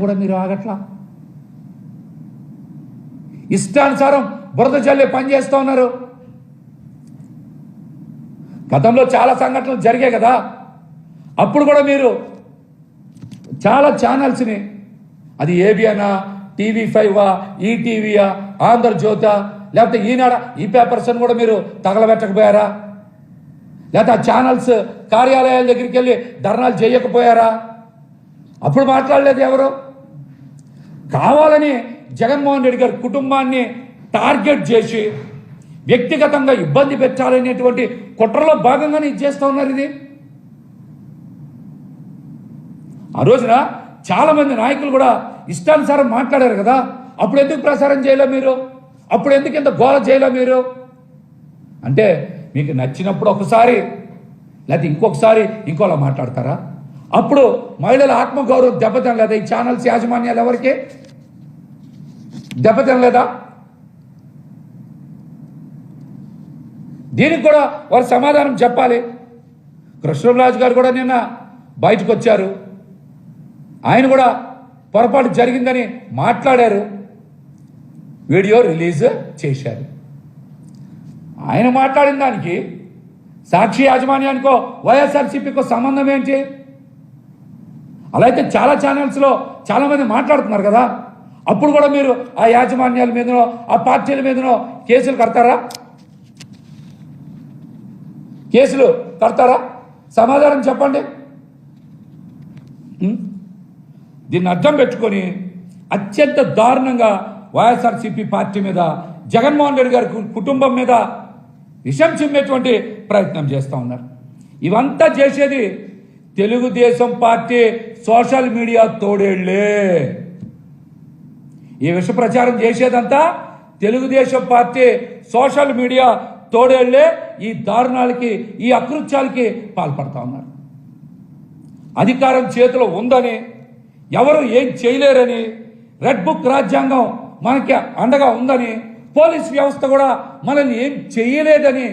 కూడా మీరు ఆగట్లా? ఇష్టానుసారం బురద జల్లే పని చేస్తూ ఉన్నారు. గతంలో చాలా సంఘటనలు జరిగాయి కదా. అప్పుడు కూడా మీరు చాలా ఛానల్స్ని అది ఏబిఎనా టీవీ ఫైవా ఈటీవీయా ఆంధ్రజ్యోత లేకపోతే ఈనాడ ఈ పేపర్స్ అని కూడా మీరు తగలబెట్టకపోయారా? లేకపోతే ఆ ఛానల్స్ కార్యాలయాల దగ్గరికి వెళ్ళి ధర్నాలు చేయకపోయారా? అప్పుడు మాట్లాడలేదు ఎవరు? కావాలని జగన్మోహన్ రెడ్డి గారి కుటుంబాన్ని టార్గెట్ చేసి వ్యక్తిగతంగా ఇబ్బంది పెట్టాలనేటువంటి కుట్రలో భాగంగానే ఇది చేస్తూ ఉన్నారు ఇది. ఆ రోజున చాలామంది నాయకులు కూడా ఇష్టానుసారం మాట్లాడారు కదా అప్పుడు ఎందుకు ప్రసారం చేయలే మీరు? అప్పుడు ఎందుకు ఇంత గోల చేయలే మీరు? అంటే మీకు నచ్చినప్పుడు ఒకసారి లేకపోతే ఇంకొకసారి ఇంకోలా మాట్లాడతారా? అప్పుడు మహిళల ఆత్మగౌరవం దెబ్బతినలేదా. ఈ ఛానల్స్ యాజమాన్యాలు ఎవరికి? దెబ్బతినలేదా? దీనికి కూడా వారు సమాధానం చెప్పాలి. కృష్ణరాజు గారు కూడా నిన్న బయటకు వచ్చారు. ఆయన కూడా పొరపాటు జరిగిందని మాట్లాడారు. వీడియో రిలీజ్ చేశారు. ఆయన మాట్లాడిన దానికి సాక్షి యాజమాన్యానికో వైఎస్ఆర్సీపీకో సంబంధం ఏంటి? అలా అయితే చాలా ఛానల్స్లో చాలామంది మాట్లాడుతున్నారు కదా. అప్పుడు కూడా మీరు ఆ యాజమాన్యాల మీదనో ఆ పార్టీల మీదనో కేసులు కడతారా? కేసులు కడతారా? సమాధానం చెప్పండి. దీన్ని అర్థం పెట్టుకొని అత్యంత దారుణంగా వైఎస్ఆర్సీపీ పార్టీ మీద జగన్మోహన్ రెడ్డి గారి కుటుంబం మీద విషం చిమ్మేటువంటి ప్రయత్నం చేస్తూ ఉన్నారు. ఇవంతా చేసేది తెలుగుదేశం పార్టీ సోషల్ మీడియా తోడేళ్ళే. ఈ విష ప్రచారం చేసేదంతా తెలుగుదేశం పార్టీ సోషల్ మీడియా తోడేళ్ళే. ఈ దారుణాలకి ఈ అకృత్యాలకి పాల్పడతా ఉన్నారు. అధికారం చేతిలో ఉందని ఎవరు ఏం చేయలేరని రెడ్ బుక్ రాజ్యాంగం మనకి అండగా ఉందని పోలీస్ వ్యవస్థ కూడా మనల్ని ఏం చేయలేదని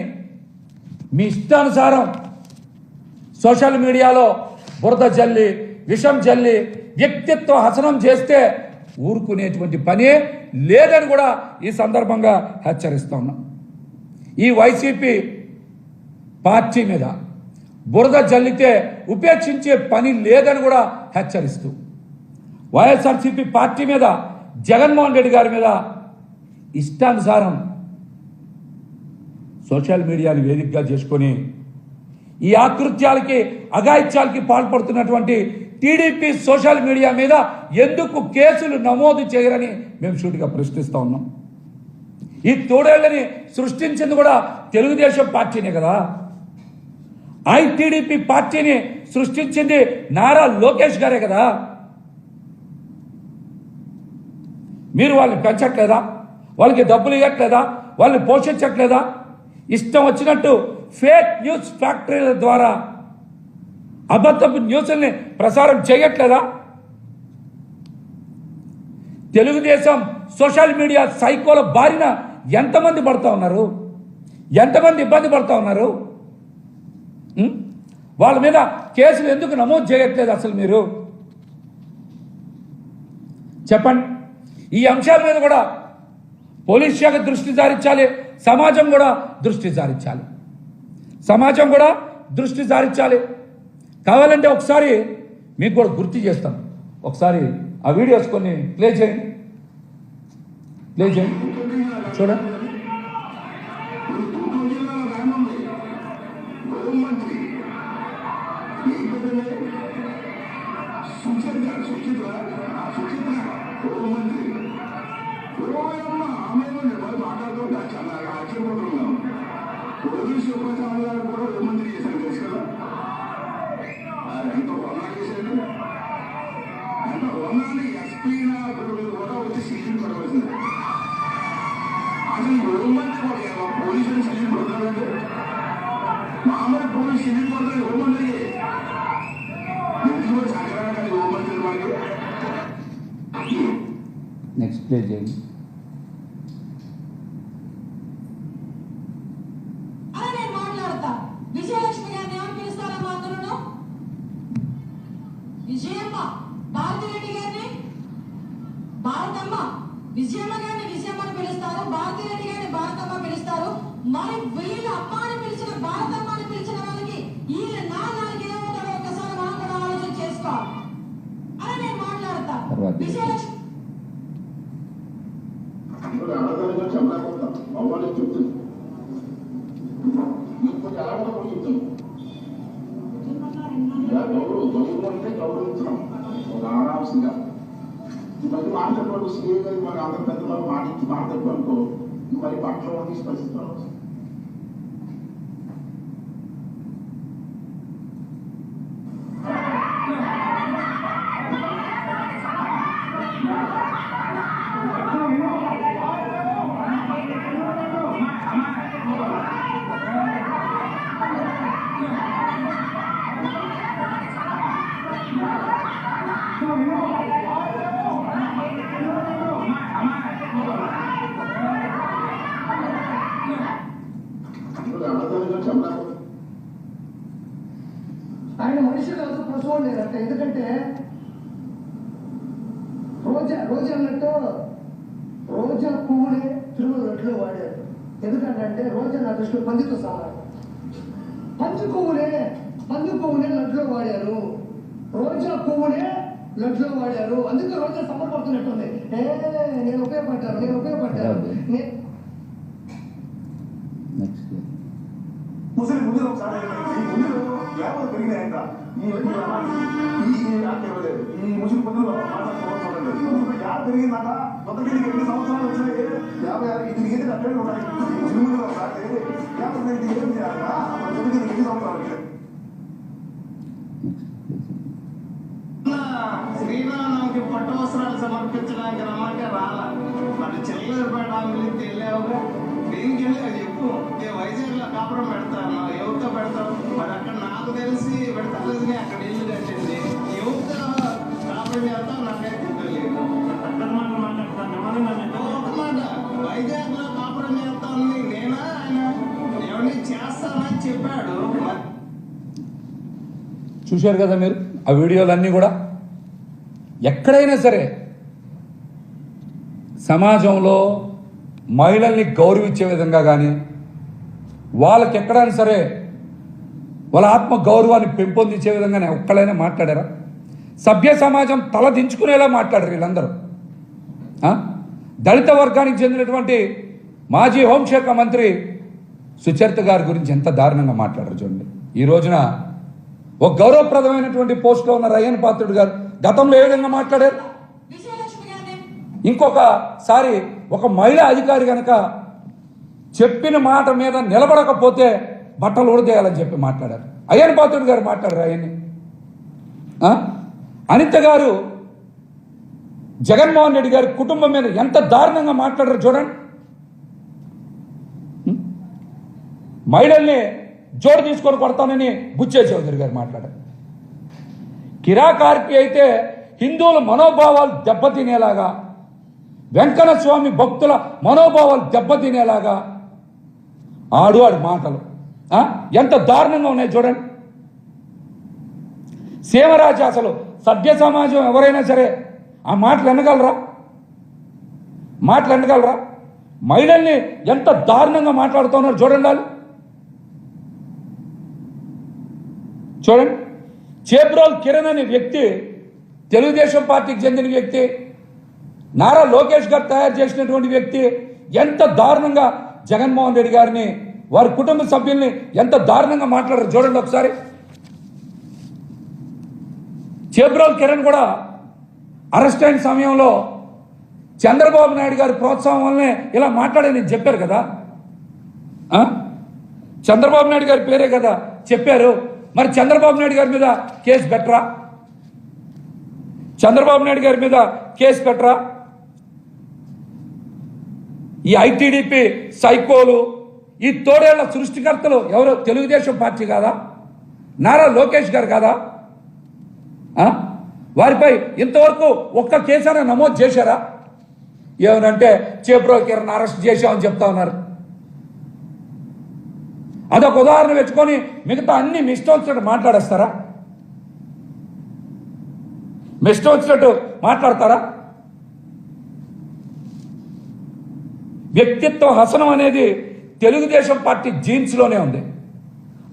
మీ ఇష్టానుసారం సోషల్ మీడియాలో బురద జల్లి విషం జల్లి వ్యక్తిత్వం హసనం చేస్తే ఊరుకునేటువంటి పనే లేదని కూడా ఈ సందర్భంగా హెచ్చరిస్తా ఉన్నాం. ఈ వైసీపీ పార్టీ మీద బురద జల్లితే ఉపేక్షించే పని లేదని కూడా హెచ్చరిస్తూ వైఎస్ఆర్సీపీ పార్టీ మీద జగన్మోహన్ రెడ్డి గారి మీద ఇష్టానుసారం సోషల్ మీడియాని వేదికగా చేసుకొని ఈ ఆకృత్యాలకి అఘాయిత్యాలకి పాల్పడుతున్నటువంటి టీడీపీ సోషల్ మీడియా మీద ఎందుకు కేసులు నమోదు చేయరని మేము షూట్గా ప్రశ్నిస్తూ ఉన్నాం. ఈ తోడేళ్ళని సృష్టించింది కూడా తెలుగుదేశం పార్టీనే కదా. ఐటీడీపీ పార్టీని సృష్టించింది నారా లోకేష్ గారే కదా. మీరు వాళ్ళని పెంచట్లేదా? వాళ్ళకి డబ్బులు ఇవ్వట్లేదా? వాళ్ళని పోషించట్లేదా? ఇష్టం వచ్చినట్టు ఫేక్ న్యూస్ ఫ్యాక్టరీల ద్వారా అబద్ధపు న్యూస్ని ప్రసారం చేయట్లేదా? తెలుగుదేశం సోషల్ మీడియా సైకోల బారిన ఎంతమంది పడుతూ ఉన్నారు? ఎంతమంది ఇబ్బంది పడుతూ ఉన్నారు? వాళ్ళ మీద కేసులు ఎందుకు నమోదు చేయట్లేదు అసలు మీరు? చెప్పండి. ఈ అంశాల మీద కూడా పోలీస్ శాఖ దృష్టి సారించాలి సమాజం కూడా దృష్టి సారించాలి. సమాజం కూడా దృష్టి సారించాలి. కావాలంటే ఒకసారి మీకు కూడా గుర్తు చేస్తాం ఒకసారి ఆ వీడియోస్ కొన్ని ప్లే చేయండి. ప్లే చేయండి. చూడండి. గుంటూరు చాలా ఆశ్చర్యపోతున్నాం పోలీసు ఉపచారం గారు కూడా హోంమంత్రి చేశారు తెలుసు కదా ఆయన ఎంతో చేశారు ఎంత వర్ణాన్ని ఎస్పీ కూడా వచ్చి సీజన్ పడవలసింది అసలు హోంమంత్రి కూడా పోలీసులు సీజన్ పడతారంటే మామూలు పోలీసు సీజన్ పడతారు హోంమంత్రి హోంమంత్రి నెక్స్ట్ ప్లే చేయండి అలా నేను మాట్లాడతా విజయలక్ష్మి గారిని ఏమని పిలుస్తారమ్మా అందరూ విజయమ్మ భారతిరెడ్డి గారిని భారతమ్మ విజయమ్మ గారిని విజయమ్మ అని పిలుస్తారు. భారతీ రెడ్డి గారిని భారతమ్మ పిలుస్తారు. మరి వీళ్ళ అమ్మ అని పిలిచిన భారతమ్మ అని పిలిచిన వాళ్ళకి వీళ్ళ నాన్నకి ఏమవుతారో ఒకసారి మనం కూడా ఆలోచన చేసుకోవాలి. అని నేను మాట్లాడతా. విజయలక్ష్మి. చెప్తుంది చెప్పాడు సీఏ గారు మరి అందరి పెద్దలకు మాట ఇచ్చి మాట చెప్పానుకో మరి పట్ల తీసి మనిషి కాదు పశువు లేదంట ఎందుకంటే రోజా రోజా అన్నట్టు రోజా పువ్వునే తిరుమల రొట్టెలో వాడారు. ఎందుకంటే రోజా నా దృష్టిలో పందితో సమానం పంది పువ్వునే పంది పువ్వునే లడ్లో వాడారు. రోజా పువ్వునే లడ్లో వాడారు. అందుకే రోజా సమర్పడుతున్నట్టుంది ఏ నేను ఉపయోగపడ్డాను నేను ఉపయోగపడ్డాను. ముసలి ముందు ఒకసారి. ఈ ముందు వ్యాపారం పెరిగినాయంట ఈ ఈ ఈ ఇవ్వలేదు ఈ ముసలి పొద్దులు మాట్లాడుకోవడం చూడండి పెరిగిందట మొత్తం ఎన్ని సంవత్సరాలు వచ్చినాయి? యాభై ఆరు ఇది ఏది అట్లే ఉన్నాయి ఈ ముసలి యాభై ఏం చేయాలన్నా ఎన్ని సంవత్సరాలు వచ్చాయి శ్రీరామనవమికి పట్టు వస్త్రాలు సమర్పించడానికి రమ్మంటే రాలా. మరి చెల్లెరుపేట మిలికి వెళ్ళావుగా? దేనికి వెళ్ళావు చెప్పు. వైజాగ్లో కాపురం పెడతాను ఎవరితో పెడతావు మరి అక్కడ నాకు తెలిసి పెడతలేదుగా అక్కడ ఇల్లు కట్టింది ఎవరితో కాపురం చేస్తావు నాకైతే తెలియదు ఒక మాట వైజాగ్లో కాపురం చేస్తాను నేనా? ఆయన ఎవరిని చేస్తానని చెప్పాడు. చూశారు కదా మీరు? ఆ వీడియోలన్నీ కూడా? ఎక్కడైనా సరే సమాజంలో మహిళల్ని గౌరవించే విధంగా కానీ వాళ్ళకి ఎక్కడైనా సరే వాళ్ళ ఆత్మ గౌరవాన్ని పెంపొందించే విధంగానే ఒక్కడైనా మాట్లాడారా? సభ్య సమాజం తల దించుకునేలా మాట్లాడారు వీళ్ళందరూ. దళిత వర్గానికి చెందినటువంటి మాజీ హోంశాఖ మంత్రి సుచరిత గారి గురించి ఎంత దారుణంగా మాట్లాడారు చూడండి. ఈ రోజున ఒక గౌరవప్రదమైనటువంటి పోస్ట్లో ఉన్న రయ్యన్ పాత్రుడు గారు గతంలో ఏ విధంగా మాట్లాడారు? ఇంకొకసారి ఒక మహిళా అధికారి కనుక చెప్పిన మాట మీద నిలబడకపోతే బట్టలు ఉడదేయాలని చెప్పి మాట్లాడారు. అయ్యన్ పాత్రుడు గారు మాట్లాడారు ఆయన్ని. అనిత గారు జగన్మోహన్ రెడ్డి గారి కుటుంబం మీద ఎంత దారుణంగా మాట్లాడారు చూడండి. మహిళల్ని జోడు తీసుకొని కొడతానని బుచ్చే చౌదరి గారు మాట్లాడారు. కిరాకార్పి అయితే హిందువుల మనోభావాలు దెబ్బతినేలాగా వెంకన్న స్వామి భక్తుల మనోభావాలు దెబ్బతినేలాగా ఆడు ఆడు మాటలు. ఎంత దారుణంగా ఉన్నాయి చూడండి. సీమరాజు అసలు సభ్య సమాజం ఎవరైనా సరే ఆ మాటలు ఎన్నగలరా మాటలు ఎన్నగలరా మహిళల్ని ఎంత దారుణంగా మాట్లాడుతున్నారు చూడండి వాళ్ళు. చూడండి. చేబ్రోల్ కిరణ్ అనే వ్యక్తి తెలుగుదేశం పార్టీకి చెందిన వ్యక్తి నారా లోకేష్ గారు తయారు చేసినటువంటి వ్యక్తి ఎంత దారుణంగా జగన్మోహన్ రెడ్డి గారిని వారి కుటుంబ సభ్యుల్ని ఎంత దారుణంగా మాట్లాడారు చూడండి ఒకసారి. చేబ్రోల్ కిరణ్ కూడా అరెస్ట్ అయిన సమయంలో చంద్రబాబు నాయుడు గారి ప్రోత్సాహం వల్లనే ఇలా మాట్లాడని చెప్పారు కదా. చంద్రబాబు నాయుడు గారి పేరే కదా చెప్పారు. మరి చంద్రబాబు నాయుడు గారి మీద కేసు పెట్టరా? చంద్రబాబు నాయుడు గారి మీద కేసు పెట్టరా? ఈ ఐటీడీపీ సైకోలు ఈ తోడేళ్ళ సృష్టికర్తలు ఎవరు? తెలుగుదేశం పార్టీ కాదా? నారా లోకేష్ గారు కాదా? వారిపై ఇంతవరకు ఒక్క కేసైనా నమోదు చేశారా? ఏమనంటే చేబ్రో కిరణ్ అరెస్ట్ చేశామని చెప్తా ఉన్నారు. అదొక ఉదాహరణ పెట్టుకొని మిగతా అన్ని మీ వచ్చినట్టు మాట్లాడేస్తారా? మీ వచ్చినట్టు మాట్లాడతారా? వ్యక్తిత్వ హసనం అనేది తెలుగుదేశం పార్టీ జీన్స్లోనే ఉంది.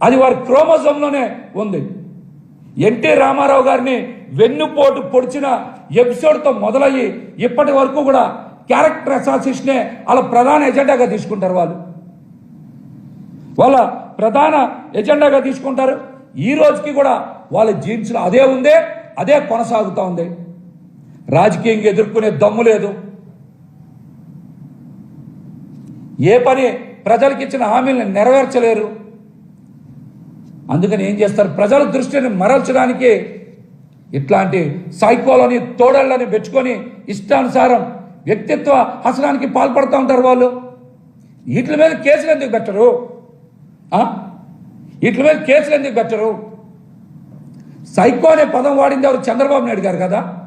అది వారి క్రోమోజోమ్లోనే ఉంది. ఎన్టీ రామారావు గారిని వెన్నుపోటు పొడిచిన ఎపిసోడ్తో మొదలయ్యి ఇప్పటి వరకు కూడా క్యారెక్టర్ అసాసిస్ట్నే వాళ్ళ ప్రధాన ఎజెండాగా తీసుకుంటారు వాళ్ళు. వాళ్ళ ప్రధాన ఎజెండాగా తీసుకుంటారు. ఈ రోజుకి కూడా వాళ్ళ జీన్స్లో అదే ఉందే అదే కొనసాగుతూ ఉంది. రాజకీయంగా ఎదుర్కొనే దమ్ము లేదు. ఏ పని ప్రజలకు ఇచ్చిన హామీలను నెరవేర్చలేరు. అందుకని ఏం చేస్తారు? ప్రజల దృష్టిని మరల్చడానికి ఇట్లాంటి సైకోలని తోడళ్ళని పెంచుకొని ఇష్టానుసారం వ్యక్తిత్వ హసనానికి పాల్పడుతూ ఉంటారు వాళ్ళు. వీటి మీద కేసులు ఎందుకు పెట్టరు? వీటి మీద కేసులు ఎందుకు పెట్టరు? సైకో అనే పదం వాడింది ఎవరు? చంద్రబాబు నాయుడు గారు కదా?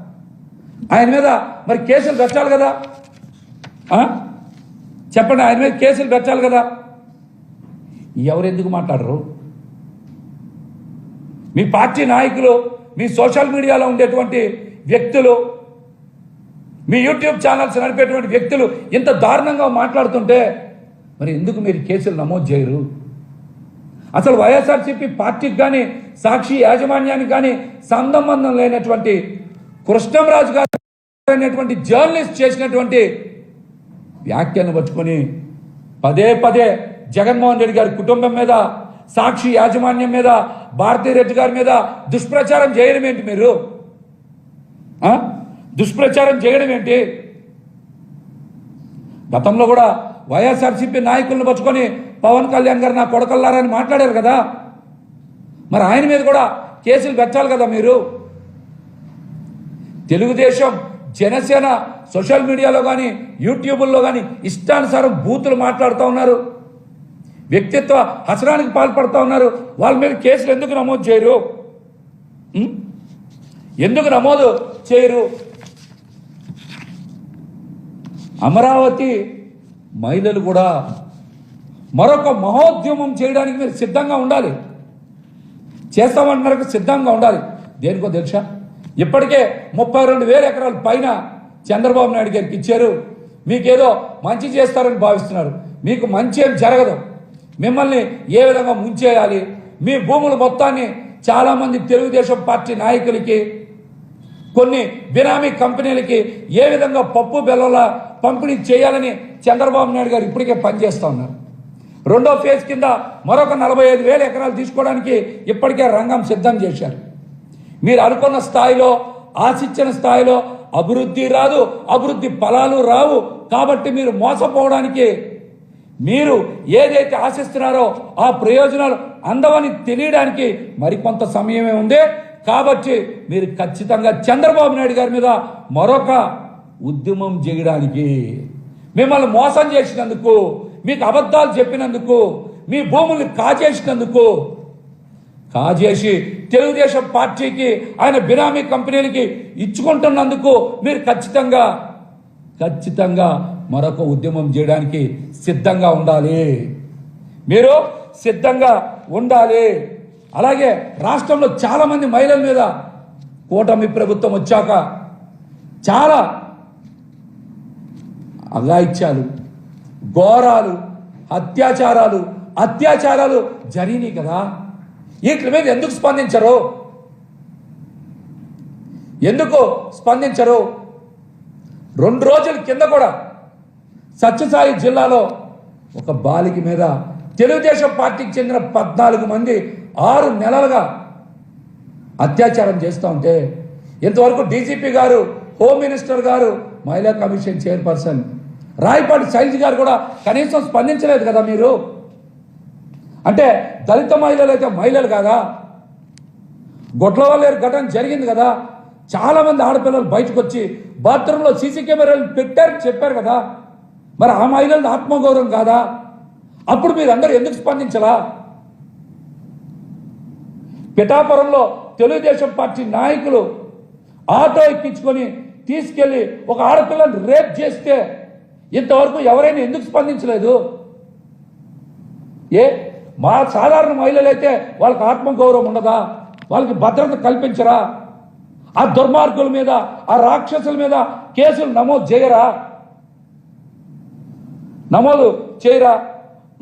ఆయన మీద మరి కేసులు పెట్టాలి కదా? ఆ? చెప్పండి ఆయన మీద కేసులు పెట్టాలి కదా. ఎవరు ఎందుకు మాట్లాడరు? మీ పార్టీ నాయకులు మీ సోషల్ మీడియాలో ఉండేటువంటి వ్యక్తులు మీ యూట్యూబ్ ఛానల్స్ నడిపేటువంటి వ్యక్తులు ఇంత దారుణంగా మాట్లాడుతుంటే మరి ఎందుకు మీరు కేసులు నమోదు చేయరు? అసలు వైఎస్ఆర్సీపీ పార్టీకి కానీ సాక్షి యాజమాన్యానికి కానీ సంబంధం లేనటువంటి కృష్ణంరాజు గారు అనేటువంటి జర్నలిస్ట్ చేసినటువంటి వ్యాఖ్యను పట్టుకొని పదే పదే జగన్మోహన్ రెడ్డి గారి కుటుంబం మీద సాక్షి యాజమాన్యం మీద రెడ్డి గారి మీద దుష్ప్రచారం చేయడం ఏంటి మీరు? దుష్ప్రచారం చేయడం ఏంటి? గతంలో కూడా వైఎస్ఆర్సీపీ నాయకులను పట్టుకొని పవన్ కళ్యాణ్ గారు నా కొడకల్లారని మాట్లాడారు కదా. మరి ఆయన మీద కూడా కేసులు పెట్టాలి కదా మీరు. తెలుగుదేశం జనసేన సోషల్ మీడియాలో కానీ యూట్యూబుల్లో కానీ ఇష్టానుసారం బూతులు మాట్లాడుతూ ఉన్నారు. వ్యక్తిత్వ హసరానికి పాల్పడుతూ ఉన్నారు. వాళ్ళ మీద కేసులు ఎందుకు నమోదు చేయరు? ఎందుకు నమోదు చేయరు? అమరావతి మహిళలు కూడా మరొక మహోద్యమం చేయడానికి మీరు సిద్ధంగా ఉండాలి. చేస్తామంటున్నారు సిద్ధంగా ఉండాలి. దేనికో తెలుసా? ఇప్పటికే ముప్పై రెండు వేల ఎకరాల పైన చంద్రబాబు నాయుడు గారికి ఇచ్చారు. మీకేదో మంచి చేస్తారని భావిస్తున్నారు. మీకు మంచి ఏం జరగదు. మిమ్మల్ని ఏ విధంగా ముంచేయాలి? మీ భూముల మొత్తాన్ని చాలామంది తెలుగుదేశం పార్టీ నాయకులకి కొన్ని బినామీ కంపెనీలకి ఏ విధంగా పప్పు బెల్లంలా పంపిణీ చేయాలని చంద్రబాబు నాయుడు గారు ఇప్పటికే పనిచేస్తూ ఉన్నారు. రెండో ఫేజ్ కింద మరొక నలభై ఐదు వేల ఎకరాలు తీసుకోవడానికి ఇప్పటికే రంగం సిద్ధం చేశారు. మీరు అనుకున్న స్థాయిలో ఆశించిన స్థాయిలో అభివృద్ధి రాదు అభివృద్ధి ఫలాలు రావు. కాబట్టి మీరు మోసపోవడానికి మీరు ఏదైతే ఆశిస్తున్నారో ఆ ప్రయోజనాలు అందవని తెలియడానికి మరికొంత సమయమే ఉంది. కాబట్టి మీరు ఖచ్చితంగా చంద్రబాబు నాయుడు గారి మీద మరొక ఉద్యమం చేయడానికి మిమ్మల్ని మోసం చేసినందుకు మీకు అబద్ధాలు చెప్పినందుకు మీ భూముల్ని కాజేసినందుకు కాజేసి తెలుగుదేశం పార్టీకి ఆయన బినామీ కంపెనీలకి ఇచ్చుకుంటున్నందుకు మీరు ఖచ్చితంగా ఖచ్చితంగా మరొక ఉద్యమం చేయడానికి సిద్ధంగా ఉండాలి. మీరు సిద్ధంగా ఉండాలి. అలాగే రాష్ట్రంలో చాలామంది మహిళల మీద కూటమి ప్రభుత్వం వచ్చాక చాలా అగాయిత్యాలు ఘోరాలు అత్యాచారాలు అత్యాచారాలు జరిగినాయి కదా. వీటి మీద ఎందుకు స్పందించరు? ఎందుకు స్పందించరు? రెండు రోజుల కింద కూడా సత్యసాయి జిల్లాలో ఒక బాలిక మీద తెలుగుదేశం పార్టీకి చెందిన పద్నాలుగు మంది ఆరు నెలలుగా అత్యాచారం చేస్తూ ఉంటే ఇంతవరకు డీజీపీ గారు హోమ్ మినిస్టర్ గారు మహిళా కమిషన్ చైర్పర్సన్ రాయపాటి శైలజ్ గారు కూడా కనీసం స్పందించలేదు కదా మీరు? అంటే దళిత మహిళలు అయితే మహిళలు కాదా? గొడ్లవల్లేరు ఘటన జరిగింది కదా. చాలామంది ఆడపిల్లలు బయటకు వచ్చి బాత్రూంలో సీసీ కెమెరాలు పెట్టారని చెప్పారు కదా. మరి ఆ మహిళలది ఆత్మగౌరవం కాదా? అప్పుడు మీరందరూ ఎందుకు స్పందించలా? పిఠాపురంలో తెలుగుదేశం పార్టీ నాయకులు ఆటో ఎక్కించుకొని తీసుకెళ్ళి ఒక ఆడపిల్లని రేప్ చేస్తే ఇంతవరకు ఎవరైనా ఎందుకు స్పందించలేదు? ఏ? మా సాధారణ మహిళలైతే వాళ్ళకి ఆత్మగౌరవం ఉండదా? వాళ్ళకి భద్రత కల్పించరా? ఆ దుర్మార్గుల మీద ఆ రాక్షసుల మీద కేసులు నమోదు చేయరా? నమోదు చేయరా?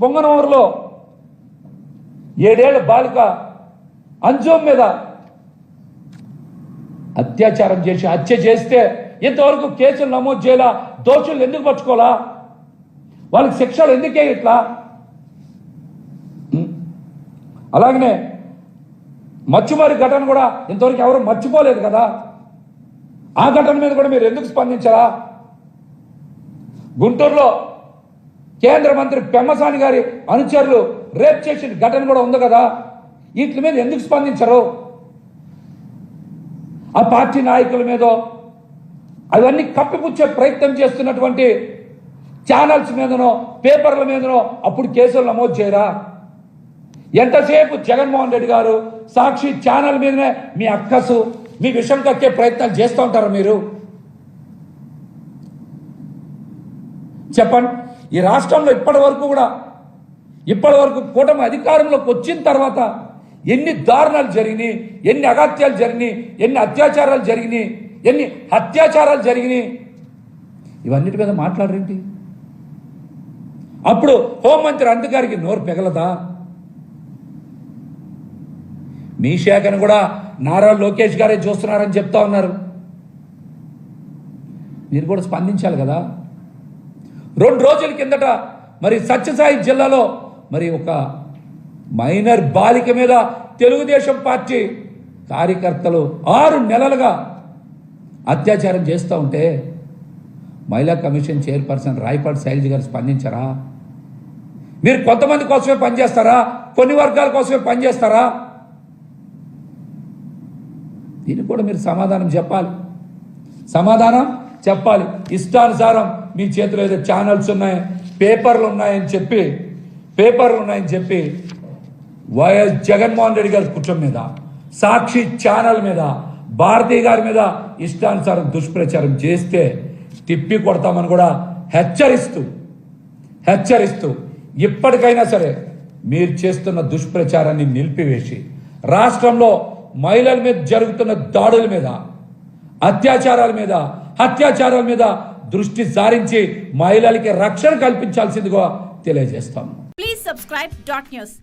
పొంగనూరులో ఏడేళ్ళ బాలిక అంజోం మీద అత్యాచారం చేసి హత్య చేస్తే ఇంతవరకు కేసులు నమోదు చేయాలా? దోషులు ఎందుకు పట్టుకోవాలా? వాళ్ళకి శిక్షలు ఎందుకే ఇట్లా? అలాగనే మచ్చుమారి ఘటన కూడా ఇంతవరకు ఎవరు మర్చిపోలేదు కదా. ఆ ఘటన మీద కూడా మీరు ఎందుకు స్పందించారా గుంటూరులో కేంద్ర మంత్రి పెమ్మసాని గారి అనుచరులు రేప్ చేసిన ఘటన కూడా ఉంది కదా. వీటి మీద ఎందుకు స్పందించరు? ఆ పార్టీ నాయకుల మీదో అవన్నీ కప్పిపుచ్చే ప్రయత్నం చేస్తున్నటువంటి ఛానల్స్ మీదనో పేపర్ల మీదనో అప్పుడు కేసులు నమోదు చేయరా? ఎంతసేపు జగన్మోహన్ రెడ్డి గారు సాక్షి ఛానల్ మీదనే మీ అక్కసు మీ విషం కక్కే ప్రయత్నాలు చేస్తూ ఉంటారు మీరు? చెప్పండి. ఈ రాష్ట్రంలో ఇప్పటి వరకు కూడా ఇప్పటి వరకు కూటమి అధికారంలోకి వచ్చిన తర్వాత ఎన్ని దారుణాలు జరిగినాయి ఎన్ని అగత్యాలు జరిగినాయి ఎన్ని అత్యాచారాలు జరిగినాయి ఎన్ని అత్యాచారాలు జరిగినాయి. ఇవన్నిటి మీద మాట్లాడరేంటి? అప్పుడు హోంమంత్రి అందుగారికి నోరు పెగలదా? మీ శాఖను కూడా నారా లోకేష్ గారే చూస్తున్నారని చెప్తా ఉన్నారు. మీరు కూడా స్పందించాలి కదా? రెండు రోజుల కిందట మరి సత్యసాయి జిల్లాలో మరి ఒక మైనర్ బాలిక మీద తెలుగుదేశం పార్టీ కార్యకర్తలు ఆరు నెలలుగా అత్యాచారం చేస్తూ ఉంటే మహిళా కమిషన్ చైర్పర్సన్ రాయపాటి శైలజ గారు స్పందించారా? మీరు కొంతమంది కోసమే పనిచేస్తారా? కొన్ని వర్గాల కోసమే పనిచేస్తారా? దీనికి కూడా మీరు సమాధానం చెప్పాలి. సమాధానం చెప్పాలి. ఇష్టానుసారం మీ చేతిలో ఏదో ఛానల్స్ ఉన్నాయి పేపర్లు ఉన్నాయని చెప్పి పేపర్లు ఉన్నాయని చెప్పి వైఎస్ జగన్మోహన్ రెడ్డి గారి కుటుంబం మీద సాక్షి ఛానల్ మీద భారతీ గారి మీద ఇష్టానుసారం దుష్ప్రచారం చేస్తే తిప్పి కొడతామని కూడా హెచ్చరిస్తూ హెచ్చరిస్తూ ఇప్పటికైనా సరే మీరు చేస్తున్న దుష్ప్రచారాన్ని నిలిపివేసి రాష్ట్రంలో మహిళల మీద జరుగుతున్న దాడుల మీద అత్యాచారాల మీద అత్యాచారాల మీద దృష్టి సారించి మహిళలకి రక్షణ కల్పించాల్సిందిగా తెలియజేస్తాము ప్లీజ్ సబ్స్క్రైబ్ డాట్ న్యూస్